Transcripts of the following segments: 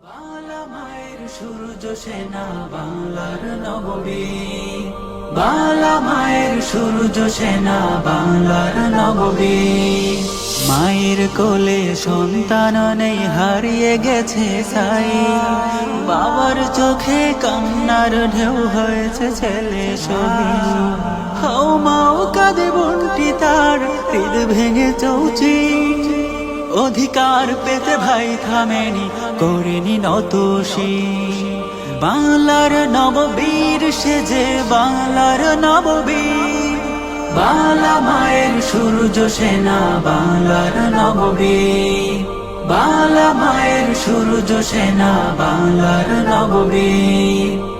বাংলা মায়ের সূর্য সেনা, বাংলার নববী বাংলা মায়ের সূর্য সেনা, বাংলার নববী মায়ের কোলে সন্তান নেই, হারিয়ে গেছে সাই বাবার চোখে কান্নার ঢেউ হয়েছে ছেলে শহীদ হাও মাও কাঁদে বন্টি তার, হৃদ ভেঙে চৌচি। অধিকার পেতে ভাই থামেনি, করেনি নতোষী। বাংলার নববীর সেজে, বাংলার নববীর। বাংলা মায়ের সূর্য সেনা, বাংলার নববীর। বাংলা মায়ের সূর্য সেনা, বাংলার নববীর।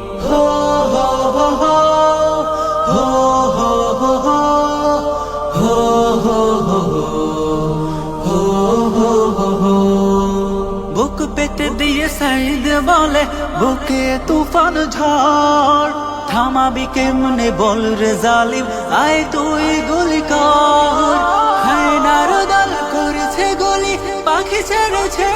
সাইদ বলে, বুকে তুফান ঝড়, থামাবি কেমনে বল রে জালিম? আয় তুই গুলি কর। হায়নার দল করেছে গুলি, পাখি ছেড়েছে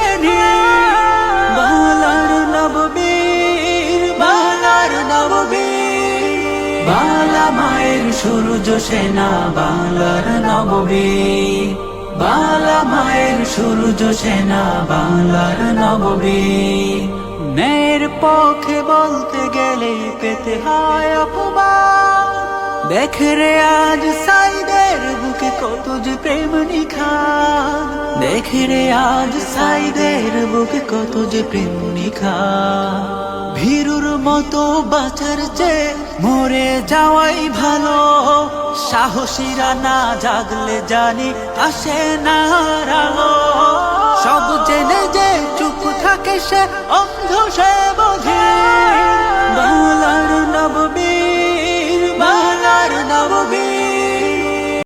বালার নববীর বালার নববীর, বাংলা মায়ের সূর্য সেনা, বাংলার নববীর। বাংলা মায়ের সূর্য সেনা, বাংলার নববীর। ন্যায়ের পক্ষে বলতে গেলে পেতে হয় অপমান। দেখ রে আজ সাইদের বুকে কত যে প্রেম নিখা দেখ রে আজ সাইদের বুকে কত যে প্রেম নিখা ভীরুর মতো বাঁচার চেয়ে মরে যাওয়াই ভালো। সাহসীরা না জাগলে জানি আসে না আলো সব জেনে যে চুপ থাকে সে অন্ধ সে